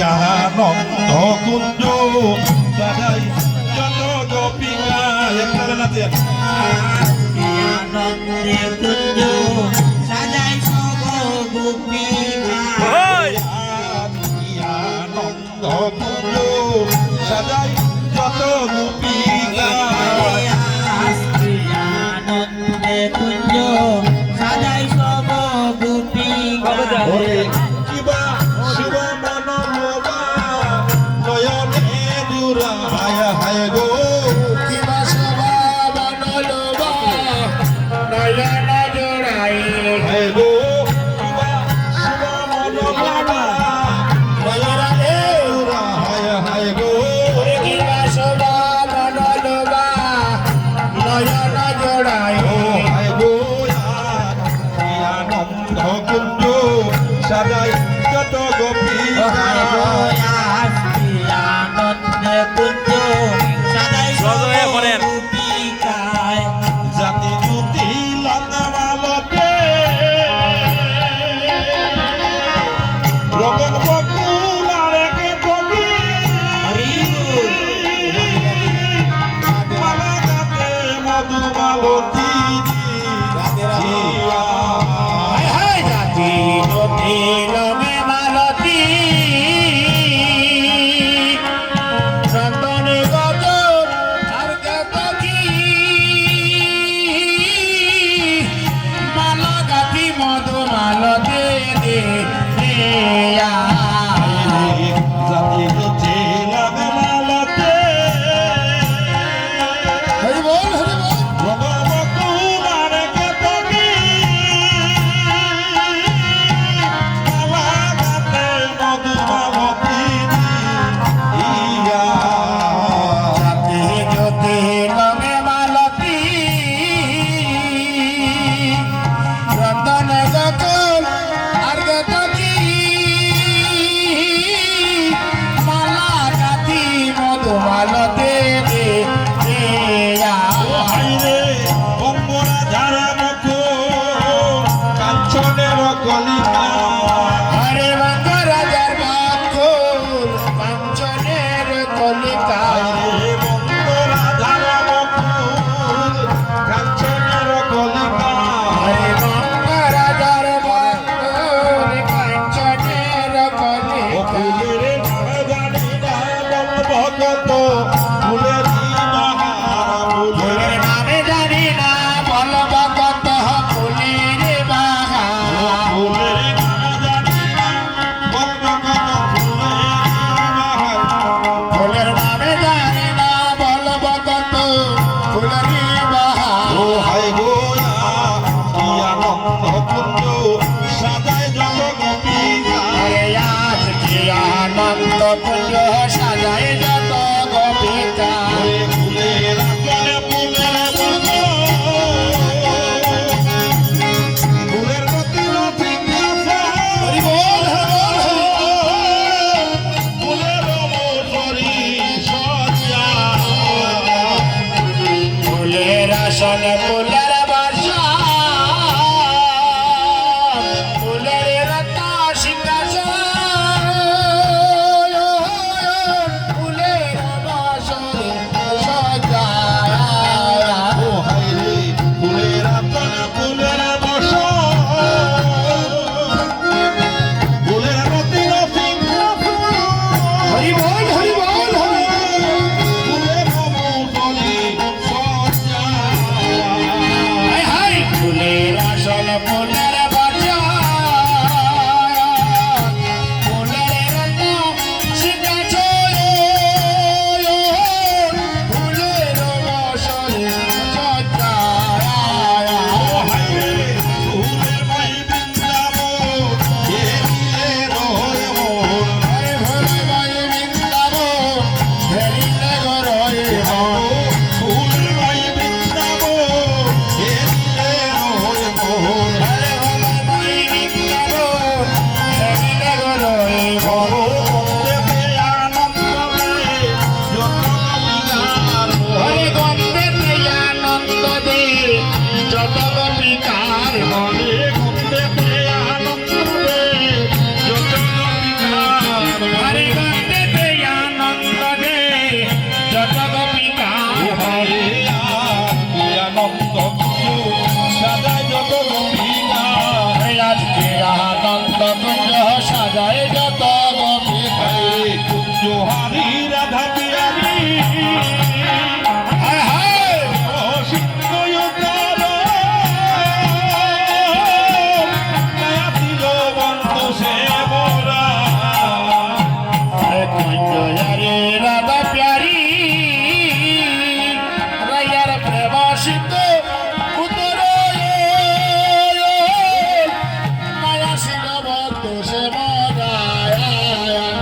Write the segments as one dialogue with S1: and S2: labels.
S1: আনন্দ কুঞ্জ। সাজাই যত গোপিকা
S2: কুঞ্জ।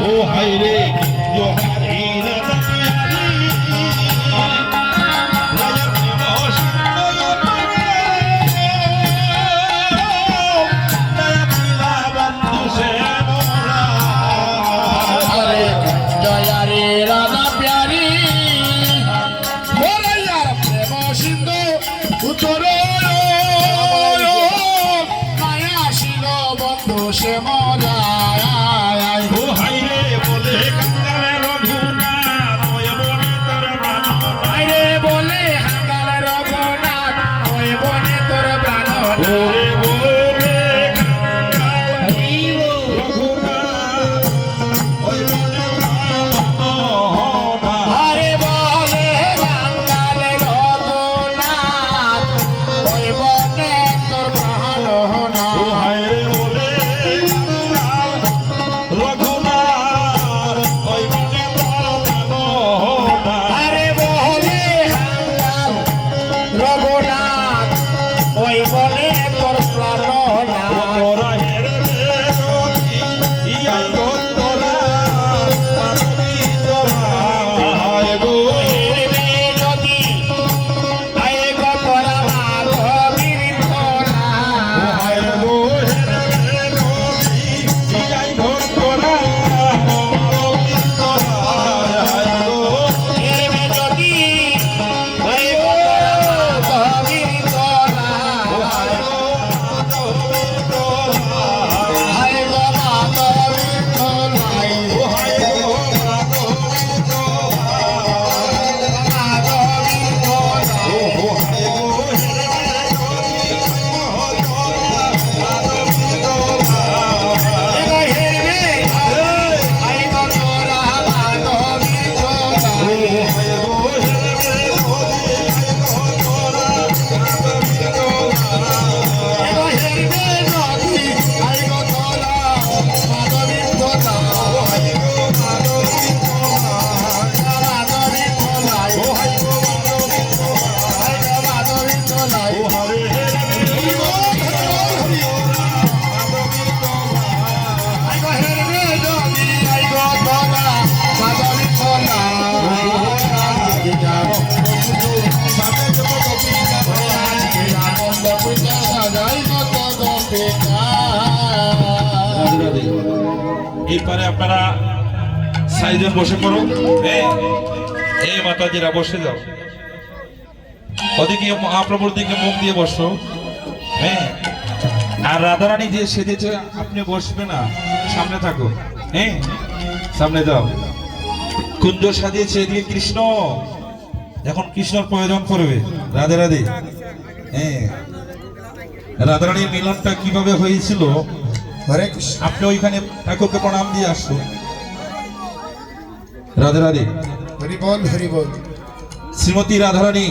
S1: ও হাইরে
S3: Yeah.
S2: এই আপনারা সাইজন বসে হ্যাঁ এই মাতাজিরা বসে যাও। ওদিকে মহাপ্রভুর দিকে মুখ দিয়ে বসো। হ্যাঁ আর রাধারানী যে সেজেছে, আপনি বসবে না। সামনে থাকো। হ্যাঁ সামনে যাও। কুঞ্জ সাজিয়েছে এদিকে কৃষ্ণ। এখন কৃষ্ণর প্রয়োজন পড়বে। রাধে রাধে। হ্যাঁ রাধারানীর মিলনটা কীভাবে হয়েছিল?
S3: হরে কৃষ্ণ।
S2: আপনি ওইখানে ঠাকুরকে প্রণাম দিয়ে আসুন। রাধে রাধে।
S3: হরি বল হরি বল।
S2: শ্রীমতী রাধারানী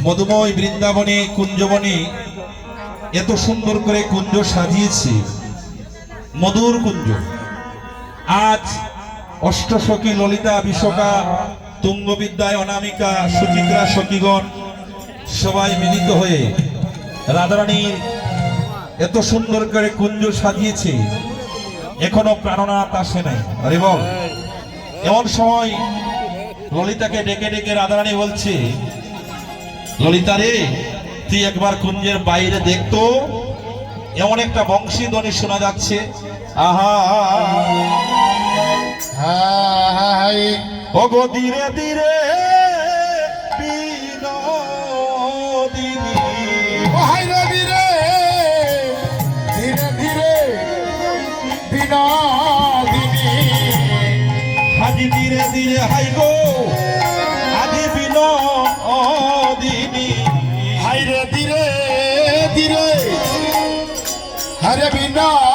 S2: মধুময় বৃন্দাবনে কুঞ্জবনে এত সুন্দর করে কুঞ্জ সাজিয়েছে। মধুর কুঞ্জ। আজ অষ্টসখী ললিতা বিশকা তুঙ্গবিদ্যায় অনামিকা সুচিত্রা সখীগণ সবাই মিলিত হয়ে রাধারানীর এত সুন্দর করে কুঞ্জ সাজিয়েছে এখনও প্রাণনাথ আসে নাই আরে বল এমন সময় ললিতাকে ডেকে ডেকে রাধারানী বলছে ললিতা রে তুই একবার কুঞ্জের বাইরে দেখতো এমন একটা বংশী ধ্বনি শোনা যাচ্ছে আহা
S3: হাই
S2: ওগো ধীরে ধীরে বিনোদিনী
S3: হাই রে ধীরে ধীরে। হরে বিনোদিনী